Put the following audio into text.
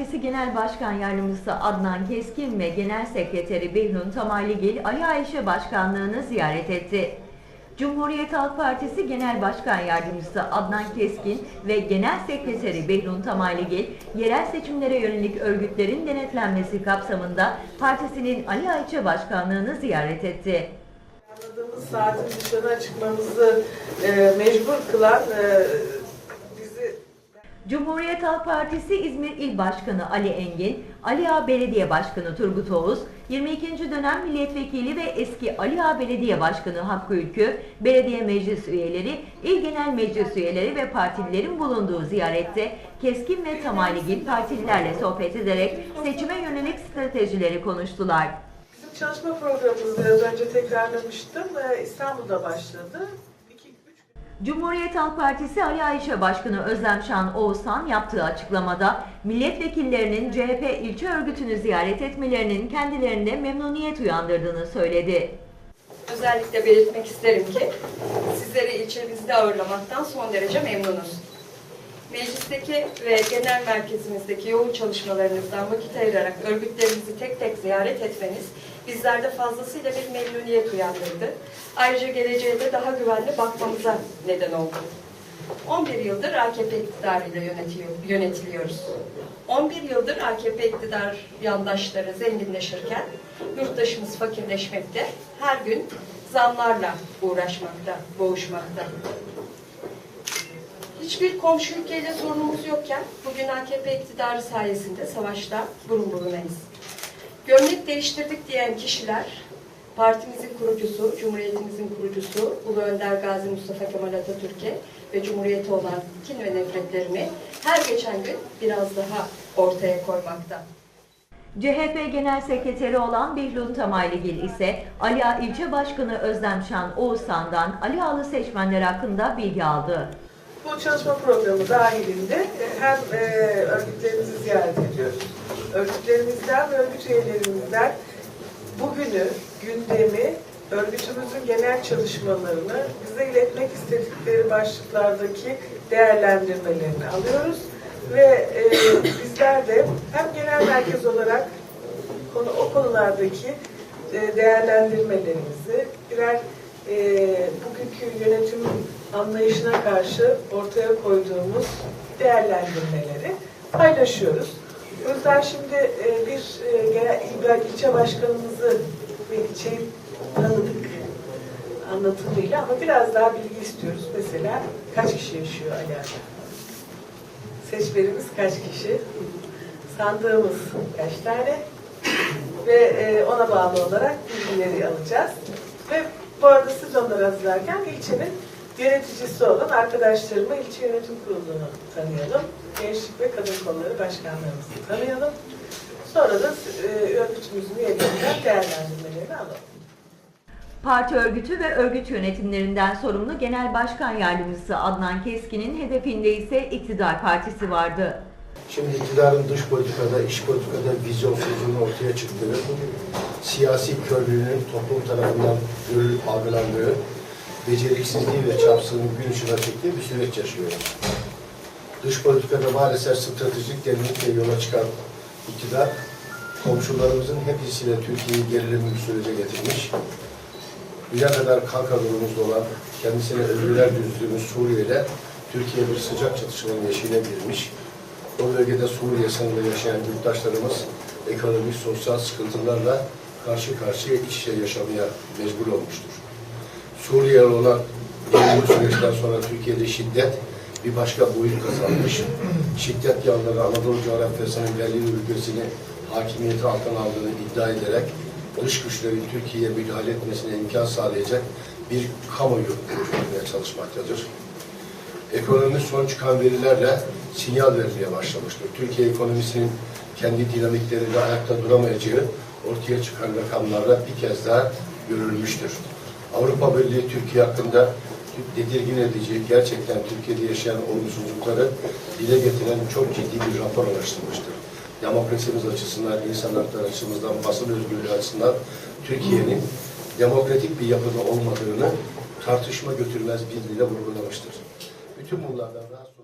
Partisi Genel Başkan Yardımcısı Adnan Keskin ve Genel Sekreteri Behlun Tamayligil Ali Ayşe Başkanlığını ziyaret etti. Cumhuriyet Halk Partisi Genel Başkan Yardımcısı Adnan Keskin ve Genel Sekreteri Behlun Tamayligil, yerel seçimlere yönelik örgütlerin denetlenmesi kapsamında partisinin Ali Ayşe Başkanlığını ziyaret etti. Saatin dışına çıkmamızı e, mecbur kılan e, Cumhuriyet Halk Partisi İzmir İl Başkanı Ali Engin, Ali Ağa Belediye Başkanı Turgut Oğuz, 22. dönem milletvekili ve eski Ali Ağa Belediye Başkanı Hakkı Ülkü, belediye meclis üyeleri, il genel meclis üyeleri ve partililerin bulunduğu ziyarette Keskin ve Tamaligil partililerle sohbet ederek seçime yönelik stratejileri konuştular. bizim çalışma programımızı biraz önce tekrarlamıştım. E, İstanbul'da başladı. 2 3 Cumhuriyet Halk Partisi Ali Başkanı Özlem Şan Oğuzhan yaptığı açıklamada milletvekillerinin CHP ilçe örgütünü ziyaret etmelerinin kendilerinde memnuniyet uyandırdığını söyledi. Özellikle belirtmek isterim ki sizleri ilçemizde ağırlamaktan son derece memnunuz. Meclisteki ve genel merkezimizdeki yoğun çalışmalarınızdan vakit ayırarak örgütlerimizi tek tek ziyaret etmeniz bizlerde fazlasıyla bir memnuniyet uyandırdı. Ayrıca geleceğe de daha güvenli bakmamıza neden oldu. 11 yıldır AKP iktidarıyla yönetiyor, yönetiliyoruz. 11 yıldır AKP iktidar yandaşları zenginleşirken yurttaşımız fakirleşmekte, her gün zamlarla uğraşmakta, boğuşmakta. Hiçbir komşu ülkeyle sorunumuz yokken bugün AKP iktidarı sayesinde savaşta burun burunayız. Gömlek değiştirdik diyen kişiler partimizin kurucusu, Cumhuriyetimizin kurucusu Ulu Önder Gazi Mustafa Kemal Atatürk'e ve Cumhuriyete olan kin ve nefretlerini her geçen gün biraz daha ortaya koymakta. CHP Genel Sekreteri olan Behlun Tamayligil ise Ali Ağa İlçe Başkanı Özlem Şan Oğuzhan'dan Ali Ağalı seçmenler hakkında bilgi aldı. Bu çalışma programı dahilinde hem e, örgütlerimizi ziyaret ediyoruz. Örgütlerimizden ve örgüt üyelerimizden bugünü, gündemi, örgütümüzün genel çalışmalarını bize iletmek istedikleri başlıklardaki değerlendirmelerini alıyoruz. Ve e, bizler de hem genel merkez olarak konu, o konulardaki e, değerlendirmelerimizi birer e, bugünkü yönetim anlayışına karşı ortaya koyduğumuz değerlendirmeleri paylaşıyoruz. O şimdi e, bir e, genel il- ilçe başkanımızı ve ilçeyi tanıdık anlatımıyla ama biraz daha bilgi istiyoruz. Mesela kaç kişi yaşıyor Ali'de? Seçmenimiz kaç kişi? Sandığımız kaç tane? Ve e, ona bağlı olarak bilgileri alacağız. Ve bu arada siz onları hazırlarken ilçenin yöneticisi olan arkadaşlarıma ilçe yönetim kurulunu tanıyalım. Gençlik ve Kadın Kolları Başkanlarımızı tanıyalım. Sonra da e, örgütümüzün üyelerinden değerlendirmelerini alalım. Parti örgütü ve örgüt yönetimlerinden sorumlu Genel Başkan Yardımcısı Adnan Keskin'in hedefinde ise iktidar partisi vardı. Şimdi iktidarın dış politikada, iç politikada vizyonsuzluğunun ortaya çıktığı, siyasi körlüğünün toplum tarafından görülüp algılandığı, beceriksizliği ve çapsızlığının gün ışığına çektiği bir süreç yaşıyoruz. Dış politikada maalesef stratejik derinlikle yola çıkan iktidar, komşularımızın hepsiyle Türkiye'yi gerilimli bir sürece getirmiş. Dünya kadar kanka durumumuzda olan, kendisine övgüler düzdüğümüz Suriye ile Türkiye bir sıcak çatışmanın eşiğine girmiş. O bölgede Suriye sınırında yaşayan yurttaşlarımız ekonomik, sosyal sıkıntılarla karşı karşıya iç içe yaşamaya mecbur olmuştur. Suriye olan bu süreçten sonra Türkiye'de şiddet bir başka boyut kazanmış. Şiddet yanları Anadolu coğrafyasının belli ülkesini hakimiyeti altına aldığını iddia ederek dış güçlerin Türkiye'ye müdahale etmesine imkan sağlayacak bir kamuoyu oluşturmaya çalışmaktadır. Ekonomi son çıkan verilerle sinyal vermeye başlamıştır. Türkiye ekonomisinin kendi dinamikleriyle ayakta duramayacağı ortaya çıkan rakamlarla bir kez daha görülmüştür. Avrupa Birliği Türkiye hakkında tedirgin edici, gerçekten Türkiye'de yaşayan olumsuzlukları dile getiren çok ciddi bir rapor araştırmıştır. Demokrasimiz açısından, insan hakları açısından, basın özgürlüğü açısından Türkiye'nin demokratik bir yapıda olmadığını tartışma götürmez bir dile vurgulamıştır. Bütün bunlardan rahatsız